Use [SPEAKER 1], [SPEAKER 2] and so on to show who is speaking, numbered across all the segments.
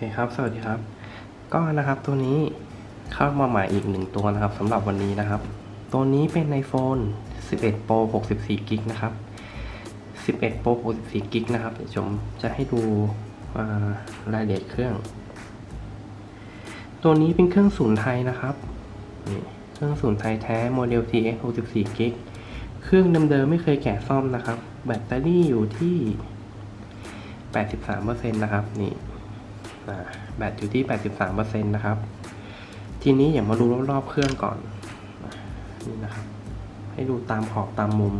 [SPEAKER 1] เคครับ สวัสดีครับ ก็นะครับตัวนี้เข้ามาใหม่อีกหนึ่งตัวนะครับสำหรับวันนี้นะครับ ตัวนี้เป็น iPhone 11 Pro 64 g b นะครับ 11 Pro 64 g b นะครับเดี๋ยวผมจะให้ดูรายละเอียดเครื่อง ตัวนี้เป็นเครื่องศูนย์ไทยนะครับนี่เครื่องศูนย์ไทยแท้โมเดล TX 64 g b เครื่องเดิมๆไม่เคยแกะซ่อมนะครับ แบตเตอรี่อยู่ที่ 83%นะครับนี่ แบตอยู่ที่ 83%นะครับ ทีนี้อย่ามาดูรอบๆเครื่องก่อนอนี่นะครับ ให้ดูตามขอบตามมุม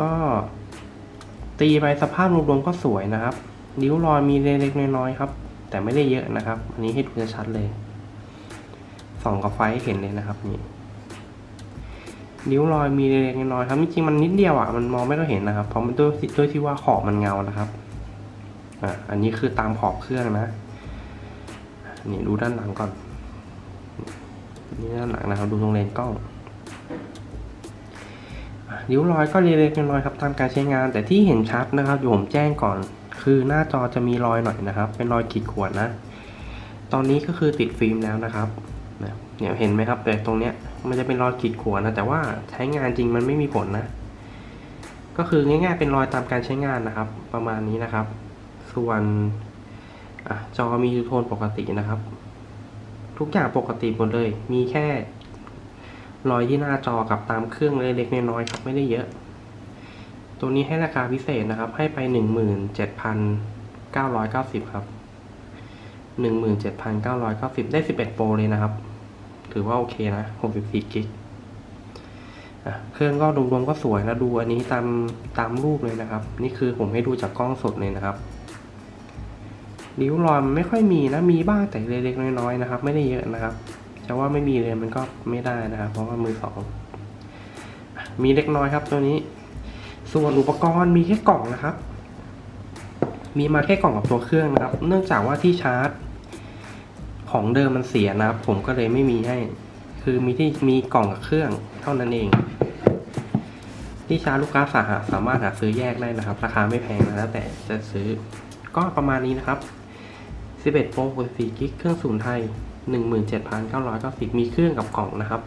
[SPEAKER 1] ก็ตีไปสภาพรวมๆก็สวยนะครับ นิ้วรอยมีเล็กๆน้อยๆครับ แต่ไม่ได้เยอะนะครับ อันนี้ให้ดูชัดๆเลยส่องกับไฟเห็นเลยนะครับนี่นิ้วรอยมีเล็กๆน้อยๆครับจริงๆมันนิดเดียวอะมันมองไม่ก็เห็นนะครับเพราะมันด้วยด้วยที่ว่าขอบมันเงานะครับ อะอันนี้คือตามขอบเครื่องนะนี่ดูด้านหลังก่อนนี่ด้านหลังนะครับดูตรงเลนส์กล้องริ้วรอยก็เล็กๆน้อยๆครับตามการใช้งาน แต่ที่เห็นชัดนะครับอยู่ผมแจ้งก่อน คือหน้าจอจะมีรอยหน่อยนะครับ เป็นรอยขีดข่วนนะ ตอนนี้ก็คือติดฟิล์มแล้วนะครับเนี่ยเห็นไหมครับ แต่ตรงเนี้ยมันจะเป็นรอยขีดข่วนนะ แต่ว่าใช้งานจริงมันไม่มีผลนะ ก็คือง่ายๆเป็นรอยตามการใช้งานนะครับ ประมาณนี้นะครับ ส่วนอจอมีทูโทนปกตินะครับ ทุกอย่างปกติหมดเลย มีแค่รอยที่หน้าจอกับตามเครื่องเล็กๆน้อยๆครับไม่ได้เยอะ ตัวนี้ให้ราคาพิเศษนะครับ ให้ไปหนึ่งหมื่นเจ็ดพันเก้าร้อยเก้าสิบครับหนึ่งหมื่นเจ็ดพันเก้าร้อยเก้าสิบได้สิบเอ็ดโปรเลยนะครับ ถือว่าโอเคนะหกสิบสี่กิกเครื่องก็รวมๆก็สวยนะดูอันนี้ตามตามรูปเลยนะครับ นี่คือผมให้ดูจากกล้องสดเลยนะครับ ริ้วรอยมันไม่ค่อยมีนะมีบ้างแต่เล็กๆน้อยๆนะครับ ไม่ได้เยอะนะครับจะว่าไม่มีเลยมันก็ไม่ได้นะครับเพราะว่ามือสองมีเล็กน้อยครับ ตัวนี้ ส่วนอุปกรณ์มีแค่กล่องนะครับ มีมาแค่กล่องกับตัวเครื่องนะครับ เนื่องจากว่าที่ชาร์จ ของเดิมมันเสียนะครับ ผมก็เลยไม่มีให้ คือมีที่มีกล่องกับเครื่องเท่านั้นเองที่ชาร์จลูกค้าสาหาสามารถหาซื้อแยกได้นะครับ ราคาไม่แพงนะแล้วแต่จะซื้อก็ประมาณนี้นะครับ 11 Pro 64 g b เครื่องศูนย์ไทย 17,990 มีเครื่องกับกล่องนะครับ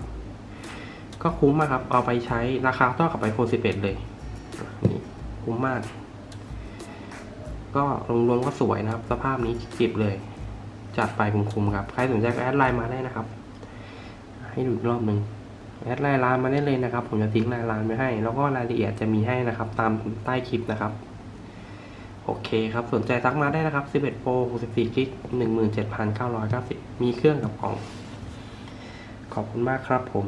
[SPEAKER 1] ก็คุ้มมากครับ เอาไปใช้ราคาเท่ากับ iPhone 11 เลยนี่คุ้มมาก ก็รวมๆก็สวยนะครับ สภาพนี้จิบเลย จัดไปคุ้มๆครับ ใครสนใจก็แอดไลน์มาได้นะครับ ให้ดูอีกรอบหนึ่งแอดไลน์ร้านมาได้เลยนะครับ ผมจะทิ้งรายร้านไว้ให้ แล้วก็รายละเอียดจะมีให้นะครับ ตามใต้คลิปนะครับ โอเคครับ สนใจทักมาได้นะครับ 11 Pro 64 g b 17,990 มีเครื่องกับกล่อง ขอบคุณมากครับผม